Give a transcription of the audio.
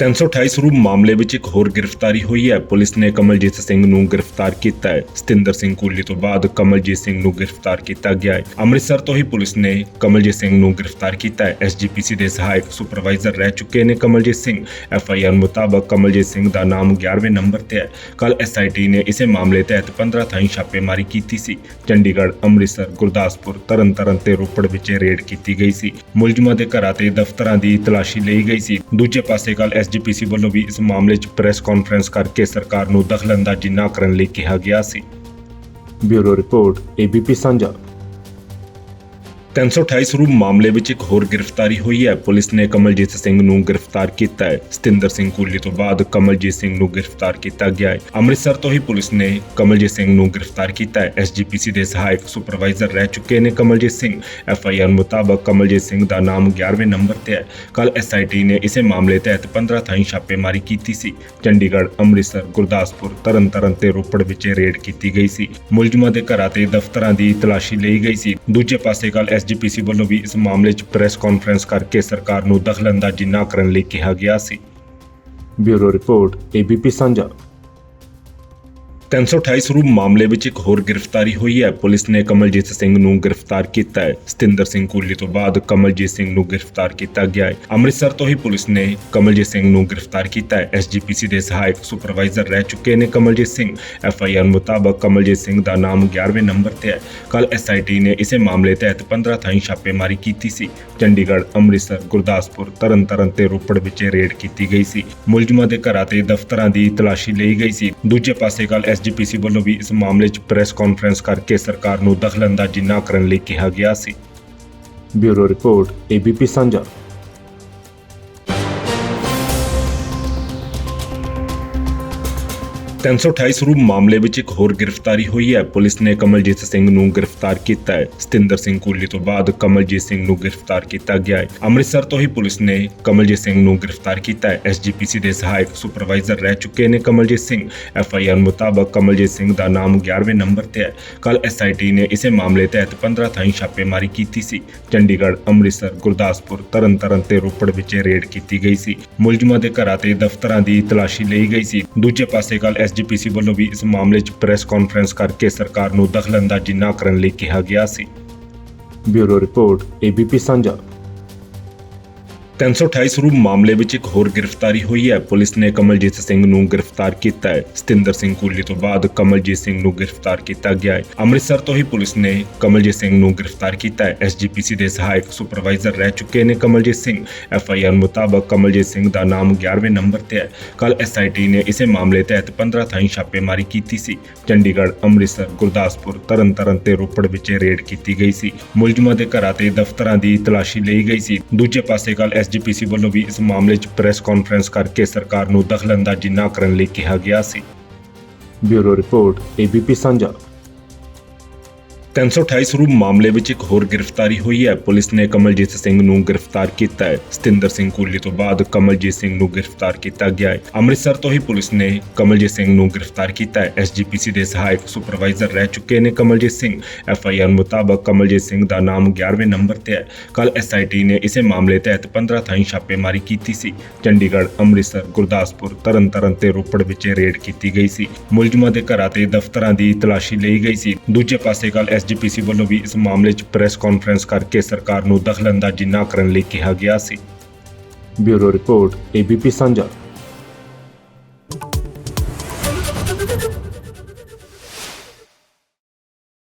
328 ਸਰੂਪ ਮਾਮਲੇ ਵਿੱਚ ਇੱਕ ਹੋਰ ਗ੍ਰਿਫਤਾਰੀ ਹੋਈ ਹੈ। ਪੁਲਿਸ ਨੇ ਕਮਲਜੀਤ ਸਿੰਘ ਨੂੰ ਗ੍ਰਿਫਤਾਰ ਕੀਤਾ ਹੈ। ਸਤਿੰਦਰ ਸਿੰਘ ਕੁੱਲੀ ਤੋਂ ਬਾਅਦ ਕਮਲਜੀਤ ਸਿੰਘ ਨੂੰ ਗ੍ਰਿਫਤਾਰ ਕੀਤਾ ਗਿਆ ਹੈ। ਅੰਮ੍ਰਿਤਸਰ ਤੋਂ ਹੀ ਪੁਲਿਸ ਨੇ ਕਮਲਜੀਤ ਸਿੰਘ ਨੂੰ ਗ੍ਰਿਫਤਾਰ ਕੀਤਾ ਹੈ। ਐਸਜੀਪੀਸੀ ਦੇ ਸਹਾਇਕ ਸੁਪਰਵਾਈਜ਼ਰ ਰਹਿ ਚੁੱਕੇ ਨੇ ਕਮਲਜੀਤ ਸਿੰਘ। ਐਫਆਈਆਰ ਮੁਤਾਬਕ ਕਮਲਜੀਤ ਸਿੰਘ ਦਾ ਨਾਮ 11ਵੇਂ ਨੰਬਰ ਤੇ ਹੈ। ਕੱਲ ਐਸਆਈਟੀ ਨੇ ਇਸੇ ਮਾਮਲੇ ਤਹਿਤ 15 ਥਾਈਂ ਛਾਪੇਮਾਰੀ ਕੀਤੀ ਸੀ। ਚੰਡੀਗੜ੍ਹ, ਅੰਮ੍ਰਿਤਸਰ, ਗੁਰਦਾਸਪੁਰ, ਤਰਨਤਾਰਨ ਤੇ ਰੋਪੜ ਵਿੱਚ ਰੇਡ ਕੀਤੀ ਗਈ ਸੀ। ਮੁਲਜ਼ਮਾਂ ਦੇ ਘਰਾਂ ਤੇ ਦਫ਼ਤਰਾਂ ਦੀ ਤਲਾਸ਼ੀ ਲਈ ਗਈ ਸੀ। ਦੂਜੇ ਪਾਸੇ ਕੱਲ ਐਸਜੀਪੀਸੀ ਵੱਲੋਂ ਵੀ ਇਸ ਮਾਮਲੇ 'ਚ ਪ੍ਰੈਸ ਕਾਨਫਰੰਸ ਕਰਕੇ ਸਰਕਾਰ ਨੂੰ ਦਖਲਅੰਦਾਜ਼ੀ ਨਾ ਕਰਨ ਲਈ ਕਿਹਾ ਗਿਆ ਸੀ। ਬਿਊਰੋ ਰਿਪੋਰਟ, ਏਬੀਪੀ ਸਾਂਝਾ। 328 ਸਰੂਪ ਮਾਮਲੇ ਵਿੱਚ ਇੱਕ ਹੋਰ ਗ੍ਰਿਫਤਾਰੀ ਹੋਈ ਹੈ। ਪੁਲਿਸ ਨੇ ਕਮਲਜੀਤ ਸਿੰਘ ਨੂੰ ਗ੍ਰਿਫਤਾਰ ਕੀਤਾ ਹੈ। ਸਤਿੰਦਰ ਸਿੰਘ ਕੁੱਲੀ ਤੋਂ ਬਾਅਦ ਕਮਲਜੀਤ ਸਿੰਘ ਨੂੰ ਗ੍ਰਿਫਤਾਰ ਕੀਤਾ ਗਿਆ ਹੈ। ਅੰਮ੍ਰਿਤਸਰ ਤੋਂ ਹੀ ਪੁਲਿਸ ਨੇ ਕਮਲਜੀਤ ਸਿੰਘ ਨੂੰ ਗ੍ਰਿਫਤਾਰ ਕੀਤਾ ਹੈ। ਐਸਜੀਪੀਸੀ ਦੇ ਸਹਾਇਕ ਸੁਪਰਵਾਈਜ਼ਰ ਰਹਿ ਚੁੱਕੇ ਨੇ ਕਮਲਜੀਤ ਸਿੰਘ। ਐਫਆਈਆਰ ਮੁਤਾਬਕ ਕਮਲਜੀਤ ਸਿੰਘ ਦਾ ਨਾਮ 11ਵੇਂ ਨੰਬਰ ਤੇ ਹੈ। ਕੱਲ ਐਸਆਈਟੀ ਨੇ ਇਸੇ ਮਾਮਲੇ ਤਹਿਤ 15 ਥਾਈਂ ਛਾਪੇਮਾਰੀ ਕੀਤੀ ਸੀ। ਚੰਡੀਗੜ੍ਹ, ਅੰਮ੍ਰਿਤਸਰ, ਗੁਰਦਾਸਪੁਰ, ਤਰਨਤਾਰਨ ਤੇ ਰੋਪੜ ਵਿੱਚ ਰੇਡ ਕੀਤੀ ਗਈ ਸੀ। ਮੁਲਜ਼ਮਾਂ ਦੇ ਘਰਾਂ ਤੇ ਦਫ਼ਤਰਾਂ ਦੀ ਤਲਾਸ਼ੀ ਲਈ ਗਈ ਸੀ। ਦੂਜੇ ਪਾਸੇ ਕੱਲ ਐਸਜੀਪੀਸੀ ਵੱਲੋਂ ਵੀ ਇਸ ਮਾਮਲੇ 'ਚ ਪ੍ਰੈਸ ਕਾਨਫਰੰਸ ਕਰਕੇ ਸਰਕਾਰ ਨੂੰ ਦਖਲਅੰਦਾਜ਼ੀ ਨਾ ਕਰਨ ਲਈ ਕਿਹਾ ਗਿਆ ਸੀ। ਬਿਊਰੋ ਰਿਪੋਰਟ, ਏਬੀਪੀ ਸਾਂਝਾ। 328 ਸਰੂਪ ਮਾਮਲੇ ਵਿੱਚ ਇੱਕ ਹੋਰ ਗ੍ਰਿਫਤਾਰੀ ਹੋਈ ਹੈ। ਪੁਲਿਸ ਨੇ ਕਮਲਜੀਤ ਸਿੰਘ ਨੂੰ ਗ੍ਰਿਫਤਾਰ ਕੀਤਾ ਹੈ। ਸਤਿੰਦਰ ਸਿੰਘ ਕੁੱਲੀ ਤੋਂ ਬਾਅਦ ਕਮਲਜੀਤ ਸਿੰਘ ਨੂੰ ਗ੍ਰਿਫਤਾਰ ਕੀਤਾ ਗਿਆ ਹੈ। ਅੰਮ੍ਰਿਤਸਰ ਤੋਂ ਹੀ ਪੁਲਿਸ ਨੇ ਕਮਲਜੀਤ ਸਿੰਘ ਨੂੰ ਗ੍ਰਿਫਤਾਰ ਕੀਤਾ ਹੈ। ਐਸਜੀਪੀਸੀ ਦੇ ਸਹਾਇਕ ਸੁਪਰਵਾਈਜ਼ਰ ਰਹਿ ਚੁੱਕੇ ਨੇ ਕਮਲਜੀਤ ਸਿੰਘ। ਐਫਆਈਆਰ ਮੁਤਾਬਕ ਕਮਲਜੀਤ ਸਿੰਘ ਦਾ ਨਾਮ 11ਵੇਂ ਨੰਬਰ ਤੇ ਹੈ। ਕੱਲ ਐਸਆਈਟੀ ਨੇ ਇਸੇ ਮਾਮਲੇ ਤਹਿਤ 15 ਥਾਈਂ ਛਾਪੇਮਾਰੀ ਕੀਤੀ ਸੀ। ਚੰਡੀਗੜ੍ਹ, ਅੰਮ੍ਰਿਤਸਰ, ਗੁਰਦਾਸਪੁਰ, ਤਰਨਤਾਰਨ ਤੇ ਰੋਪੜ ਵਿੱਚ ਰੇਡ ਕੀਤੀ ਗਈ ਸੀ। ਮੁਲਜ਼ਮਾਂ ਦੇ ਘਰਾਂ ਤੇ ਦਫ਼ਤਰਾਂ ਦੀ ਤਲਾਸ਼ੀ ਲਈ ਗਈ ਸੀ। ਦੂਜੇ ਪਾਸੇ ਕੱਲ ਐਸਜੀਪੀਸੀ ਵੱਲੋਂ ਵੀ ਇਸ ਮਾਮਲੇ 'ਚ ਪ੍ਰੈਸ ਕਾਨਫਰੰਸ ਕਰਕੇ ਸਰਕਾਰ ਨੂੰ ਦਖਲਅੰਦਾਜ਼ੀ ਨਾ ਕਰਨ ਲਈ ਕਿਹਾ ਗਿਆ ਸੀ। ਬਿਊਰੋ ਰਿਪੋਰਟ ਏਬੀਪੀ ਸੰਜਾ 328 ਰੂਪ ਮਾਮਲੇ ਵਿੱਚ ਇੱਕ ਹੋਰ ਗ੍ਰਿਫਤਾਰੀ ਹੋਈ ਹੈ। ਪੁਲਿਸ ਨੇ ਕਮਲਜੀਤ ਸਿੰਘ ਨੂੰ ਗ੍ਰਿਫਤਾਰ ਕੀਤਾ ਹੈ। ਸਤਿੰਦਰ ਸਿੰਘ ਕੋਲੀ ਤੋਂ ਬਾਅਦ ਕਮਲਜੀਤ ਸਿੰਘ ਨੂੰ ਗ੍ਰਿਫਤਾਰ ਕੀਤਾ ਗਿਆ ਹੈ। ਅੰਮ੍ਰਿਤਸਰ ਤੋਂ ਹੀ ਪੁਲਿਸ ਨੇ ਕਮਲਜੀਤ ਸਿੰਘ ਨੂੰ ਗ੍ਰਿਫਤਾਰ ਕੀਤਾ ਹੈ। ਐਸਜੀਪੀਸੀ ਦੇ ਸਹਾਇਕ ਸੁਪਰਵਾਈਜ਼ਰ ਰਹਿ ਚੁੱਕੇ ਨੇ ਕਮਲਜੀਤ ਸਿੰਘ। ਐਫਆਈਆਰ ਮੁਤਾਬਕ ਕਮਲਜੀਤ ਸਿੰਘ ਦਾ ਨਾਮ 11ਵੇਂ ਨੰਬਰ ਤੇ ਹੈ। ਕੱਲ ਐਸਆਈਟੀ ਨੇ ਇਸੇ ਮਾਮਲੇ ਤਹਿਤ 15 ਥਾਈਂ ਛਾਪੇਮਾਰੀ ਕੀਤੀ ਸੀ। ਚੰਡੀਗੜ੍ਹ, ਅੰਮ੍ਰਿਤਸਰ, ਗੁਰਦਾਸਪੁਰ, ਤਰਨਤਾਰਨ ਤੇ ਰੋਪੜ ਵਿੱਚ ਰੇਡ ਕੀਤੀ ਗਈ ਸੀ। ਮੁਲਜ਼ਮਾਂ ਦੇ ਘਰਾਂ ਤੇ ਦਫ਼ਤਰਾਂ ਦੀ ਤਲਾਸ਼ੀ ਲਈ ਗਈ ਸੀ। ਦੂਜੇ ਪਾਸੇ ਕੱਲ ਐਸਜੀਪੀਸੀ ਵੱਲੋਂ ਵੀ ਇਸ ਮਾਮਲੇ 'ਚ ਪ੍ਰੈਸ ਕਾਨਫਰੰਸ ਕਰਕੇ ਸਰਕਾਰ ਨੂੰ ਦਖਲਅੰਦਾਜ਼ੀ ਨਾ ਕਰਨ ਲਈ ਕਿਹਾ ਗਿਆ ਸੀ। ਬਿਊਰੋ ਰਿਪੋਰਟ, ਏਬੀਪੀ ਸਾਂਝਾ। 328 ਸਰੂਪ ਮਾਮਲੇ ਵਿੱਚ ਇੱਕ ਹੋਰ ਗ੍ਰਿਫਤਾਰੀ ਹੋਈ ਹੈ। ਪੁਲਿਸ ਨੇ ਕਮਲਜੀਤ ਸਿੰਘ ਨੂੰ ਗ੍ਰਿਫਤਾਰ ਕੀਤਾ ਹੈ। ਸਤਿੰਦਰ ਸਿੰਘ ਕੁੱਲੀ ਤੋਂ ਬਾਅਦ ਕਮਲਜੀਤ ਸਿੰਘ ਨੂੰ ਗ੍ਰਿਫਤਾਰ ਕੀਤਾ ਗਿਆ ਹੈ। ਅੰਮ੍ਰਿਤਸਰ ਤੋਂ ਹੀ ਪੁਲਿਸ ਨੇ ਕਮਲਜੀਤ ਸਿੰਘ ਨੂੰ ਗ੍ਰਿਫਤਾਰ ਕੀਤਾ ਹੈ। ਐਸਜੀਪੀਸੀ ਦੇ ਸਹਾਇਕ ਸੁਪਰਵਾਈਜ਼ਰ ਰਹਿ ਚੁੱਕੇ ਨੇ ਕਮਲਜੀਤ ਸਿੰਘ। ਐਫਆਈਆਰ ਮੁਤਾਬਕ ਕਮਲਜੀਤ ਸਿੰਘ ਦਾ ਨਾਮ 11ਵੇਂ ਨੰਬਰ ਤੇ ਹੈ। ਕੱਲ ਐਸਆਈਟੀ ਨੇ ਇਸੇ ਮਾਮਲੇ ਤਹਿਤ 15 ਥਾਈਂ ਛਾਪੇਮਾਰੀ ਕੀਤੀ ਸੀ। ਚੰਡੀਗੜ੍ਹ, ਅੰਮ੍ਰਿਤਸਰ, ਗੁਰਦਾਸਪੁਰ, ਤਰਨਤਾਰਨ ਤੇ ਰੋਪੜ ਵਿੱਚ ਰੇਡ ਕੀਤੀ ਗਈ ਸੀ। ਮੁਲਜ਼ਮਾਂ ਦੇ ਘਰਾਂ ਤੇ ਦਫ਼ਤਰਾਂ ਦੀ ਤਲਾਸ਼ੀ ਲਈ ਗਈ ਸੀ। ਦੂਜੇ ਪਾਸੇ ਕੱਲ ਐਸਜੀਪੀਸੀ ਵੱਲੋਂ ਵੀ ਇਸ ਮਾਮਲੇ 'ਚ ਪ੍ਰੈਸ ਕਾਨਫਰੰਸ ਕਰਕੇ ਸਰਕਾਰ ਨੂੰ ਦਖਲਅੰਦਾਜ਼ੀ ਨਾ ਕਰਨ ਲਈ ਕਿਹਾ ਗਿਆ ਸੀ। ਬਿਊਰੋ ਰਿਪੋਰਟ ਏਬੀਪੀ ਸਾਂਝਾ। 328 ਸਰੂਪ ਮਾਮਲੇ ਵਿੱਚ ਇੱਕ ਹੋਰ ਗ੍ਰਿਫਤਾਰੀ ਹੋਈ ਹੈ। ਪੁਲਿਸ ਨੇ ਕਮਲਜੀਤ ਸਿੰਘ ਨੂੰ ਗ੍ਰਿਫਤਾਰ ਕੀਤਾ ਹੈ। ਸਤਿੰਦਰ ਸਿੰਘ ਕੁੱਲੀ ਤੋਂ ਬਾਅਦ ਕਮਲਜੀਤ ਸਿੰਘ ਨੂੰ ਗ੍ਰਿਫਤਾਰ ਕੀਤਾ ਗਿਆ ਹੈ। ਅੰਮ੍ਰਿਤਸਰ ਤੋਂ ਹੀ ਪੁਲਿਸ ਨੇ ਕਮਲਜੀਤ ਸਿੰਘ ਨੂੰ ਗ੍ਰਿਫਤਾਰ ਕੀਤਾ ਹੈ। ਐਸਜੀਪੀਸੀ ਦੇ ਸਹਾਇਕ ਸੁਪਰਵਾਈਜ਼ਰ ਰਹਿ ਚੁੱਕੇ ਨੇ ਕਮਲਜੀਤ ਸਿੰਘ। ਐਫਆਈਆਰ ਮੁਤਾਬਕ ਕਮਲਜੀਤ ਸਿੰਘ ਦਾ ਨਾਮ 11ਵੇਂ ਨੰਬਰ ਤੇ ਹੈ। ਕੱਲ ਐਸਆਈਟੀ ਨੇ ਇਸੇ ਮਾਮਲੇ ਤਹਿਤ 15 ਥਾਈਂ ਛਾਪੇਮਾਰੀ ਕੀਤੀ ਸੀ। ਚੰਡੀਗੜ੍ਹ, ਅੰਮ੍ਰਿਤਸਰ, ਗੁਰਦਾਸਪੁਰ, ਤਰਨਤਾਰਨ ਤੇ ਰੋਪੜ ਵਿੱਚ ਰੇਡ ਕੀਤੀ ਗਈ ਸੀ। ਮੁਲਜ਼ਮਾਂ ਦੇ ਘਰਾਂ ਤੇ ਦਫ਼ਤਰਾਂ ਦੀ ਤਲਾਸ਼ੀ ਲਈ ਗਈ ਸੀ। ਦੂਜੇ ਪਾਸੇ ਕੱਲ ਐਸਜੀਪੀਸੀ ਵੱਲੋਂ ਵੀ ਇਸ ਮਾਮਲੇ 'ਚ ਪ੍ਰੈਸ ਕਾਨਫਰੰਸ ਕਰਕੇ ਸਰਕਾਰ ਨੂੰ ਦਖਲਅੰਦਾਜ਼ੀ ਨਾ ਕਰਨ ਲਈ ਕਿਹਾ ਗਿਆ ਸੀ। ਬਿਊਰੋ ਰਿਪੋਰਟ, ਏਬੀਪੀ ਸਾਂਝਾ